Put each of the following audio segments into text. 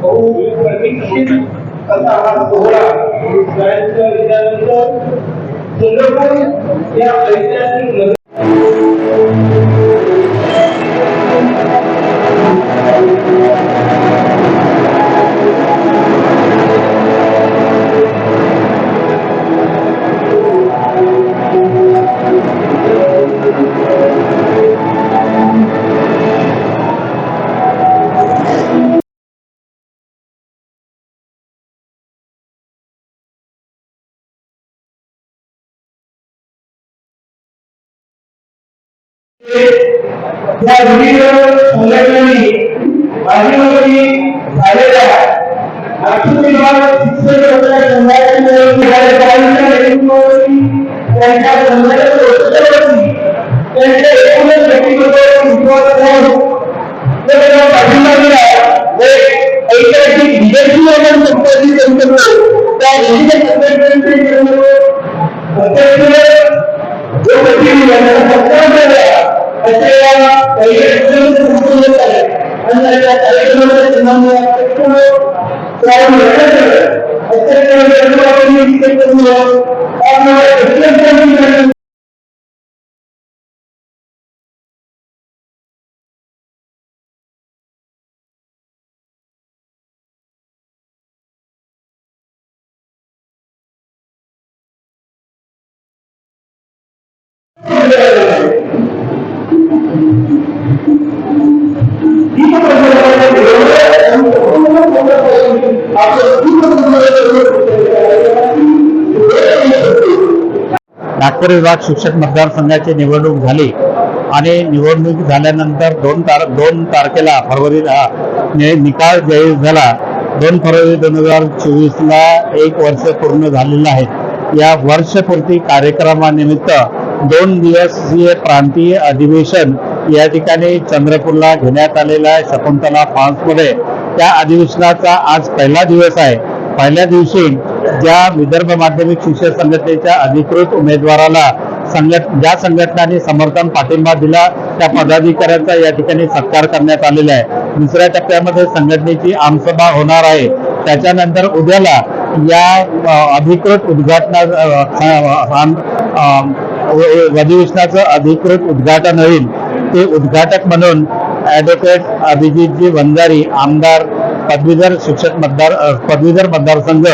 बहुप्रतीक्षित असा हा. सोहळा शाळेच्या विद्यानंतर चंद्रपूर या ऐतिहासिक या विविध संघटनांनी झालेल्या शिक्षण त्यांच्या त्यांच्या एकूणच व्यक्तिमत्वावर विश्वास ठेवून जर त्यांना पाठिंबा दिला ऐतिहासिक विदेशी आपण संपादित त्या विविध संघटनांचे केला असे या पहिल्या संपूर्ण झाले आणि नागपूर विभाग शिक्षक मतदारसंघाची निवडणूक झाली आणि निवडणूक झाल्यानंतर दोन तार दोन तारखेला फरवरी निकाल जाहीर झाला. दोन फरवरी दोन हजार चोवीसला एक वर्ष पूर्ण झालेलं आहे. या वर्षपूर्ती कार्यक्रमानिमित्त दोन दिवसीय प्रांतीय अधिवेशन या ठिकाणी चंद्रपूरला घेण्यात आलेलं आहे. शकुंतला फार्म्समध्ये त्या अधिवेशनाचा आज पहिला दिवस आहे. पहिल्या दिवशी ज्या विदर्भ माध्यमिक शिक्षक संघटनेच्या अधिकृत उमेदवाराला संघट ज्या संघटनांनी समर्थन पाठिंबा दिला त्या पदाधिकाऱ्यांचा या ठिकाणी सत्कार करण्यात आलेला आहे. दुसऱ्या टप्प्यामध्ये संघटनेची आमसभा होणार आहे. त्याच्यानंतर उद्याला या अधिकृत उद्घाटना अधिवेशनाचं अधिकृत उद्घाटन होईल. ते उद्घाटक म्हणून ॲडव्होकेट अभिजितजी वंजारी आमदार पदवीधर शिक्षक मतदार पदवीधर मतदारसंघ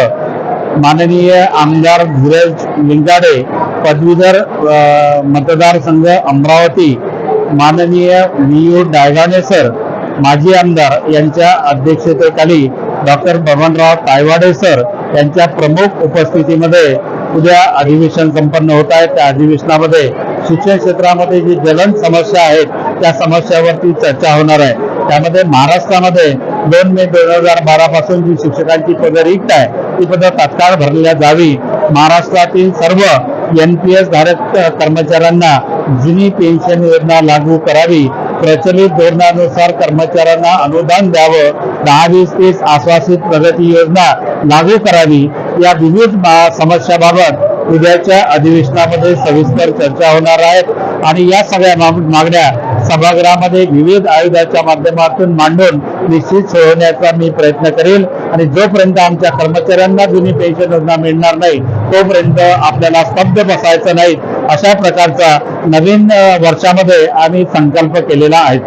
माननीय आमदार धीरज लिंगाडे पदवीधर मतदारसंघ अमरावती माननीय व्ही यू डायगाणे सर माजी आमदार यांच्या अध्यक्षतेखाली डॉक्टर बबनराव तायवाडे सर यांच्या प्रमुख उपस्थितीमध्ये उद्या अधिवेशन संपन्न होत आहे त्या अधिवेशनामध्ये शिक्षण क्षेत्रामध्ये जी ज्वलंत समस्या आहेत त्या समस्यावरती चर्चा होणार आहे. त्यामध्ये महाराष्ट्रामध्ये दोन मे दोन हजार बारा पासून जी शिक्षकांची पदं रिक्त आहे ती पदं तात्काळ भरल्या जावी. महाराष्ट्रातील सर्व एन पी एस धारक कर्मचाऱ्यांना जुनी पेन्शन योजना लागू करावी. प्रचलित धोरणानुसार कर्मचाऱ्यांना अनुदान द्यावं. दहा वीस तीस आश्वासित प्रगती योजना लागू करावी. या विविध समस्याबाबत उद्याच्या अधिवेशनामध्ये सविस्तर चर्चा होणार आहेत आणि या सगळ्या मागण्या सभागृहामध्ये विविध आयुधाच्या माध्यमातून मांडून निश्चित सोडवण्याचा मी प्रयत्न करेल आणि जोपर्यंत आमच्या कर्मचाऱ्यांना जुनी पेन्शन योजना मिळणार नाही तोपर्यंत आपल्याला स्तब्ध बसायचं नाही. अशा प्रकारचा नवीन वर्षामध्ये आम्ही संकल्प केलेला आहे.